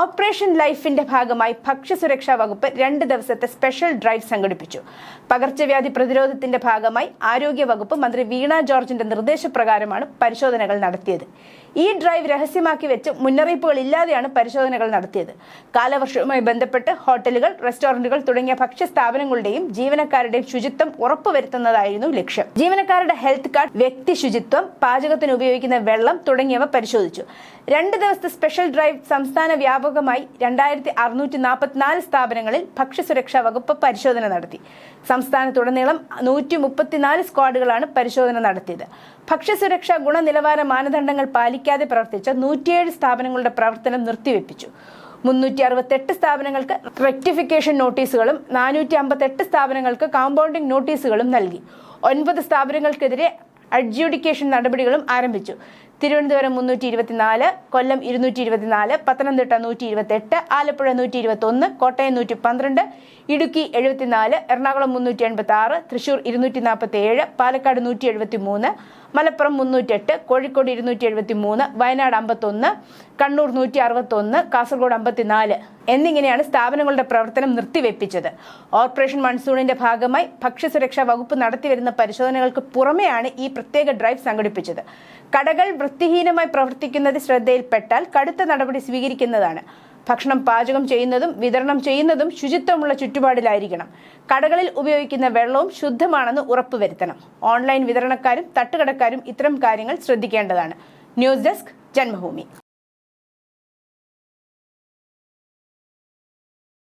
Operation ലൈഫിന്റെ ഭാഗമായി ഭക്ഷ്യസുരക്ഷാ വകുപ്പ് രണ്ട് ദിവസത്തെ സ്പെഷ്യൽ ഡ്രൈവ് സംഘടിപ്പിച്ചു. പകർച്ചവ്യാധി പ്രതിരോധത്തിന്റെ ഭാഗമായി ആരോഗ്യ വകുപ്പ് മന്ത്രി വീണ ജോർജിന്റെ നിർദ്ദേശപ്രകാരമാണ് പരിശോധനകൾ നടത്തിയത്. ഈ ഡ്രൈവ് രഹസ്യമാക്കി വെച്ച് മുന്നറിയിപ്പുകൾ ഇല്ലാതെയാണ് പരിശോധനകൾ നടത്തിയത്. കാലവർഷവുമായി ബന്ധപ്പെട്ട് ഹോട്ടലുകൾ റെസ്റ്റോറന്റുകൾ തുടങ്ങിയ ഭക്ഷ്യ സ്ഥാപനങ്ങളുടെയും ജീവനക്കാരുടെയും ശുചിത്വം ഉറപ്പുവരുത്തുന്നതായിരുന്നു ലക്ഷ്യം. ജീവനക്കാരുടെ ഹെൽത്ത് കാർഡ് വ്യക്തി ശുചിത്വം പാചകത്തിന് ഉപയോഗിക്കുന്ന വെള്ളം തുടങ്ങിയവ പരിശോധിച്ചു. രണ്ട് ദിവസത്തെ സ്പെഷ്യൽ ഡ്രൈവ് സംസ്ഥാന വ്യാപകമായി രണ്ടായിരത്തി അറുന്നൂറ്റി നാൽപ്പത്തിനാല് സ്ഥാപനങ്ങളിൽ ഭക്ഷ്യസുരക്ഷാ വകുപ്പ് പരിശോധന നടത്തി. സംസ്ഥാനത്തുടനീളം നൂറ്റി മുപ്പത്തിനാല് സ്ക്വാഡുകളാണ് പരിശോധന നടത്തിയത്. ഭക്ഷ്യസുരക്ഷാ ഗുണനിലവാര മാനദണ്ഡങ്ങൾ പാലിക്കാതെ പ്രവർത്തിച്ച നൂറ്റിയേഴ് സ്ഥാപനങ്ങളുടെ പ്രവർത്തനം നിർത്തിവെപ്പിച്ചു. മുന്നൂറ്റി അറുപത്തെട്ട് സ്ഥാപനങ്ങൾക്ക് റെക്ടിഫിക്കേഷൻ നോട്ടീസുകളും നാനൂറ്റി അമ്പത്തെട്ട് സ്ഥാപനങ്ങൾക്ക് കോമ്പൗണ്ടിംഗ് നോട്ടീസുകളും നൽകി. ഒൻപത് സ്ഥാപനങ്ങൾക്കെതിരെ അഡ്ജ്യൂഡിക്കേഷൻ നടപടികളും ആരംഭിച്ചു. തിരുവനന്തപുരം മുന്നൂറ്റി ഇരുപത്തിനാല് കൊല്ലം ഇരുന്നൂറ്റി ഇരുപത്തിനാല് പത്തനംതിട്ട നൂറ്റി ഇരുപത്തെട്ട് ആലപ്പുഴ നൂറ്റി ഇരുപത്തി ഒന്ന് കോട്ടയം നൂറ്റി പന്ത്രണ്ട് ഇടുക്കി എഴുപത്തിനാല് എറണാകുളം മുന്നൂറ്റി എൺപത്തി ആറ് തൃശൂർ ഇരുന്നൂറ്റി നാൽപ്പത്തി ഏഴ് പാലക്കാട് നൂറ്റി എഴുപത്തി മൂന്ന് മലപ്പുറം മുന്നൂറ്റെട്ട് കോഴിക്കോട് ഇരുന്നൂറ്റി എഴുപത്തി മൂന്ന് വയനാട് അമ്പത്തൊന്ന് കണ്ണൂർ നൂറ്റി അറുപത്തൊന്ന് കാസർഗോഡ് അമ്പത്തിനാല് എന്നിങ്ങനെയാണ് സ്ഥാപനങ്ങളുടെ പ്രവർത്തനം നിർത്തിവെപ്പിച്ചത്. ഓപ്പറേഷൻ മൺസൂണിന്റെ ഭാഗമായി ഭക്ഷ്യസുരക്ഷാ വകുപ്പ് നടത്തിവരുന്ന പരിശോധനകൾക്ക് പുറമെയാണ് ഈ പ്രത്യേക ഡ്രൈവ് സംഘടിപ്പിച്ചത്. കടകൾ വൃത്തിഹീനമായി പ്രവർത്തിക്കുന്നത് ശ്രദ്ധയിൽപ്പെട്ടാൽ കടുത്ത നടപടി സ്വീകരിക്കുന്നതാണ്. ഭക്ഷണം പാചകം ചെയ്യുന്നതും വിതരണം ചെയ്യുന്നതും ശുചിത്വമുള്ള ചുറ്റുപാടിലായിരിക്കണം. കടകളിൽ ഉപയോഗിക്കുന്ന വെള്ളവും ശുദ്ധമാണെന്ന് ഉറപ്പുവരുത്തണം. ഓൺലൈൻ വിതരണക്കാരും തട്ടുകടക്കാരും ഇത്തരം കാര്യങ്ങൾ ശ്രദ്ധിക്കേണ്ടതാണ്. News desk Janmabhumi.